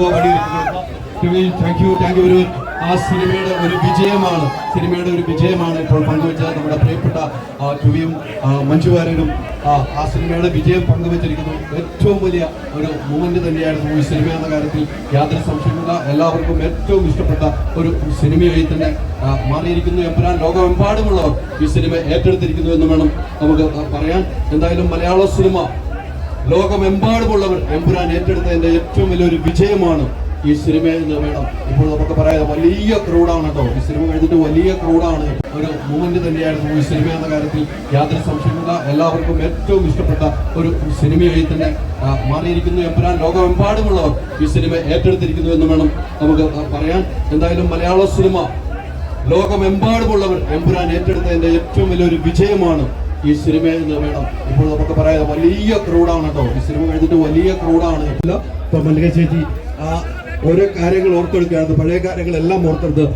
നമുക്ക് വടിയൊരുക്കി കൊടുക്കാം താങ്ക് ആ സിനിമയുടെ ഒരു വിജയമാണ് സിനിമയുടെ ഒരു വിജയമാണ് ഇപ്പോൾ പങ്കുവെച്ച നമ്മുടെ പ്രിയപ്പെട്ട ആ, മഞ്ജുവാരനും ആ, സിനിമയുടെ വിജയം പങ്കുവച്ചിരിക്കുന്നു. ഏറ്റവും വലിയ ഒരു മൂമെന്റ് തന്നെയായിരുന്നു ഈ സിനിമ എന്ന കാര്യത്തിൽ യാതൊരു സംശയമില്ല എല്ലാവർക്കും ഏറ്റവും ഇഷ്ടപ്പെട്ട ഒരു സിനിമയായി തന്നെ മാറിയിരിക്കുന്നു. എമ്പുരാൻ ലോകമെമ്പാടുമുള്ളവർ ഈ സിനിമ ഏറ്റെടുത്തിരിക്കുന്നു എന്ന് വേണം നമുക്ക് പറയാൻ. എന്തായാലും മലയാള സിനിമ ലോകമെമ്പാടുമുള്ളവർ എമ്പുരാൻ ഏറ്റെടുത്തതിന്റെ ഏറ്റവും വലിയൊരു വിജയമാണ് ഈ സിനിമ എന്ന് വേണം. ഇപ്പോൾ നമുക്ക് പറയാം വലിയ ക്രൗഡാണ് കേട്ടോ. ഈ സിനിമ കഴിഞ്ഞിട്ട് വലിയ ക്രൗഡാണ് ഒരു മൂമെന്റ് തന്നെയായിരുന്നു ഈ സിനിമ എന്ന കാര്യത്തിൽ യാതൊരു സംശയമില്ല എല്ലാവർക്കും ഏറ്റവും ഇഷ്ടപ്പെട്ട ഒരു സിനിമയായി തന്നെ മാറിയിരിക്കുന്നു. എമ്പുരാൻ ലോകമെമ്പാടുമുള്ളവർ ഈ സിനിമ ഏറ്റെടുത്തിരിക്കുന്നു എന്ന് വേണം നമുക്ക് പറയാൻ. എന്തായാലും മലയാള സിനിമ ലോകമെമ്പാടുമുള്ളവർ എമ്പുരാൻ ഏറ്റെടുത്തതിന്റെ ഏറ്റവും വലിയൊരു വിജയമാണ് ഈ സിനിമ എന്ന് വേണം? ഇപ്പോൾ നമുക്ക് പറയാം വലിയ ക്രൗഡാണ് കേട്ടോ. ഈ സിനിമ കഴിഞ്ഞിട്ട് വലിയ ക്രൗഡാണ് ഇപ്പൊ മല്ലിക ചേച്ചി ആ ഓരോ കാര്യങ്ങൾ ഓർത്തെടുക്കുകയാണ്. പഴയ കാര്യങ്ങളെല്ലാം ഓർത്തെടുത്ത്